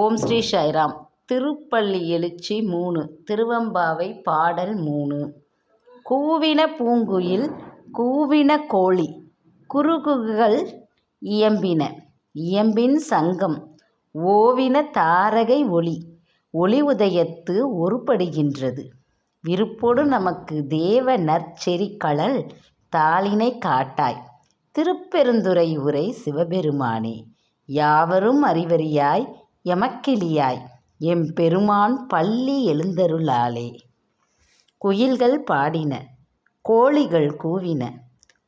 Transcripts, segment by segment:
ஓம் ஸ்ரீ சைராம் திருப்பள்ளி எழுச்சி மூணு திருவம்பாவை பாடல் மூணு. கூவின பூங்குயில் கூவின கோழி குருகுகள் இயம்பின இயம்பின் சங்கம் ஓவின தாரகை ஒளி ஒளி உதயத்து ஒருபடுகின்றது. விருப்போடு நமக்கு தேவ நற்செறி கழல் தாளினை காட்டாய். திருப்பெருந்துறை உரை சிவபெருமானே யாவரும் அறிவறியாய் எமக்கிளியாய் எம்பெருமான் பள்ளி எழுந்தருளாலே. குயில்கள் பாடின கோழிகள் கூவின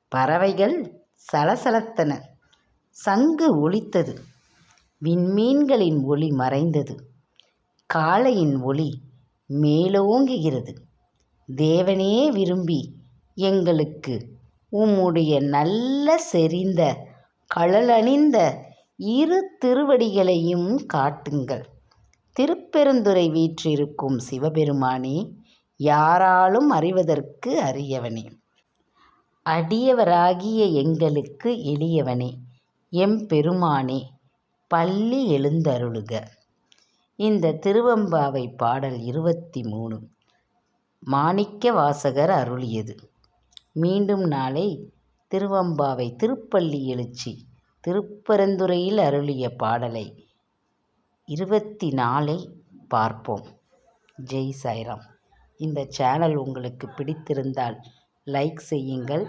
பறவைகள் சலசலத்தன சங்கு ஒலித்தது விண்மீன்களின் ஒளி மறைந்தது காளையின் ஒளி மேலோங்குகிறது. தேவனே விரும்பி எங்களுக்கு உம்முடைய நல்ல செறிந்த கழலணிந்த இரு திருவடிகளையும் காட்டுங்கள். திருப்பெருந்துறை வீற்றிருக்கும் சிவபெருமானே யாராலும் அறிவதற்கு அரியவனே அடியவராகிய எங்களுக்கு எளியவனே எம்பெருமானே பள்ளி எழுந்தருளுக. இந்த திருவம்பாவை பாடல் இருபத்தி மூணு மாணிக்க வாசகர் அருளியது. மீண்டும் நாளை திருவம்பாவை திருப்பள்ளி எழுச்சி. திருப்பரந்துரையில் அருளிய பாடலை இருபத்தி நாலை பார்ப்போம். ஜெய் சாய்ராம். இந்த சேனல் உங்களுக்கு பிடித்திருந்தால் லைக் செய்யுங்கள்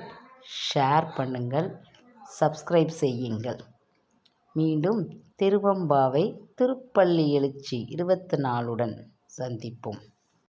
ஷேர் பண்ணுங்கள் சப்ஸ்கிரைப் செய்யுங்கள். மீண்டும் திருவம்பாவை திருப்பள்ளி எழுச்சி இருபத்தி நாலுடன் சந்திப்போம்.